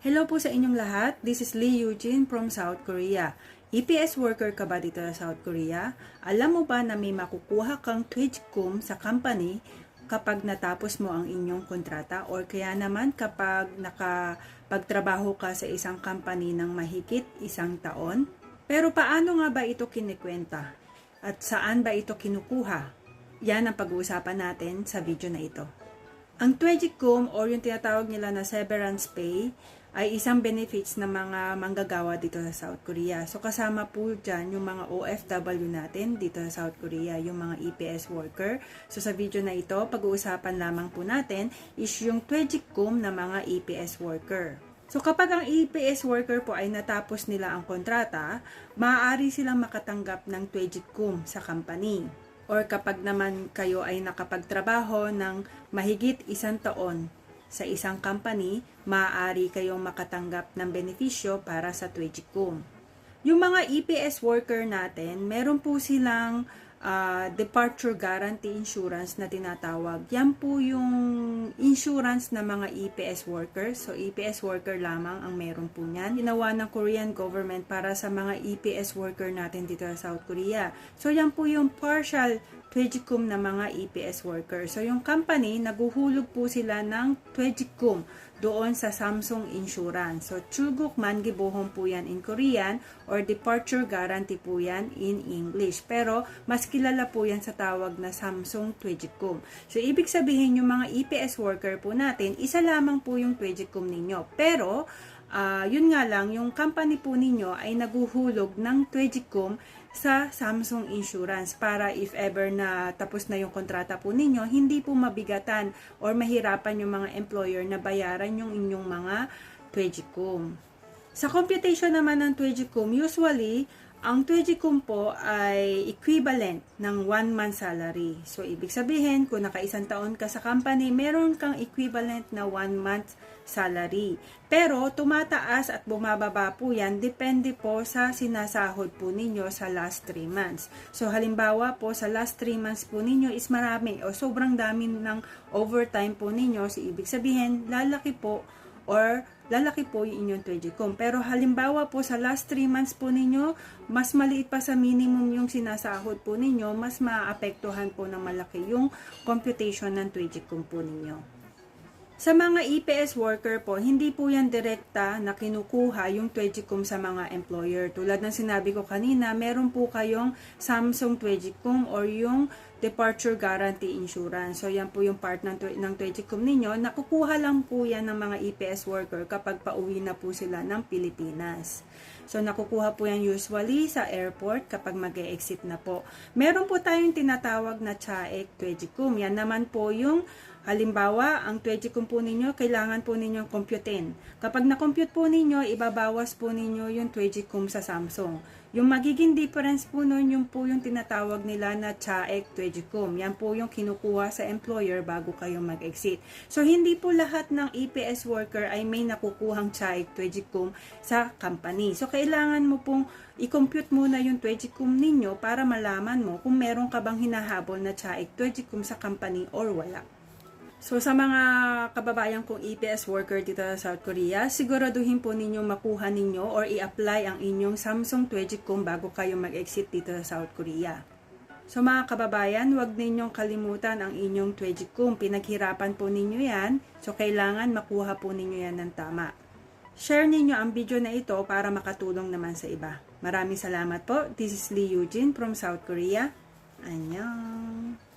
Hello po sa inyong lahat. This is Lee Eugene from South Korea. EPS worker ka ba dito sa South Korea? Alam mo ba na may makukuha kang Twitchcom sa company kapag natapos mo ang inyong kontrata or kaya naman kapag nakapagtrabaho ka sa isang company ng mahigit isang taon? Pero paano nga ba ito kinikwenta? At saan ba ito kinukuha? Yan ang pag-uusapan natin sa video na ito. Ang Twedgicom or yung tinatawag nila na severance pay ay isang benefits ng mga manggagawa dito sa South Korea. So kasama po dyan yung mga OFW natin dito sa South Korea, yung mga EPS worker. So sa video na ito, pag-uusapan lamang po natin is yung Twedgicom na mga EPS worker. So kapag ang EPS worker po ay natapos nila ang kontrata, maaari silang makatanggap ng Twedgicom sa company or kapag naman kayo ay nakapagtrabaho ng mahigit isang taon sa isang company, maaari kayong makatanggap ng benepisyo para sa Twitchcom. Yung mga EPS worker natin, meron po silang ah, departure guarantee insurance na tinatawag. Yan po yung insurance ng mga EPS workers. So, EPS worker lamang ang meron po niyan. Ginawa ng Korean government para sa mga EPS worker natin dito sa South Korea. So, yan po yung partial Twedgicom na mga EPS workers. So, yung company, naguhulog po sila ng Twedgicom doon sa Samsung Insurance. So, Chuguk Mangibohon po yan in Korean or Departure Guarantee po yan in English. Pero, mas kilala po yan sa tawag na Samsung Twedgicom. So, ibig sabihin yung mga EPS worker po natin, isa lamang po yung Twedgicom ninyo. Pero, Ah, yun nga lang, yung company po ninyo ay naguhulog ng Twedgicom sa Samsung Insurance para if ever na tapos na yung kontrata po ninyo, hindi po mabigatan or mahirapan yung mga employer na bayaran yung inyong mga Twedgicom. Sa computation naman ng Twedgicom, usually, ang Twedgicom po ay equivalent ng one month salary. So, ibig sabihin, kung nakaisang taon ka sa company, meron kang equivalent na one month salary. Pero, tumataas at bumababa po yan, depende po sa sinasahod po ninyo sa last 3 months. So, halimbawa po, sa last 3 months po ninyo is marami o sobrang dami ng overtime po ninyo. So, ibig sabihin, lalaki po or lalaki po yung inyong Twedgicom. Pero halimbawa po sa last 3 months po ninyo, mas maliit pa sa minimum yung sinasahod po ninyo, mas maapektuhan po ng malaki yung computation ng Twedgicom po ninyo. Sa mga EPS worker po, hindi po yan direkta na kinukuha yung Twedgicom sa mga employer. Tulad ng sinabi ko kanina, meron po kayong Samsung Twedgicom or yung Departure Guarantee Insurance. So yan po yung part ng, ng Twedgicom ninyo. Nakukuha lang po yan ng mga EPS worker kapag pauwi na po sila ng Pilipinas. So nakukuha po yan usually sa airport kapag mag exit na po. Meron po tayong tinatawag na CHAEC Twedgicom. Yan naman po yung Halimbawa, ang Twedgicom po ninyo, kailangan po ninyong computein. Kapag na-compute po ninyo, ibabawas po ninyo yung Twedgicom sa Samsung. Yung magiging difference po nun, yung po yung tinatawag nila na CHAEC Twedgicom. Yan po yung kinukuha sa employer bago kayo mag-exit. So, hindi po lahat ng EPS worker ay may nakukuhang CHAEC Twedgicom sa company. So, kailangan mo pong i-compute muna yung Twedgicom ninyo para malaman mo kung meron ka bang hinahabol na CHAEC Twedgicom sa company or wala. So sa mga kababayan kong EPS worker dito sa South Korea, siguraduhin po ninyong makuha ninyo or i-apply ang inyong Samsung Twedgicom bago kayo mag-exit dito sa South Korea. So mga kababayan, huwag ninyong kalimutan ang inyong Twedgicom. Pinaghirapan po ninyo yan, so kailangan makuha po ninyo yan ng tama. Share ninyo ang video na ito para makatulong naman sa iba. Maraming salamat po. This is Lee Eugene from South Korea. Annyeong!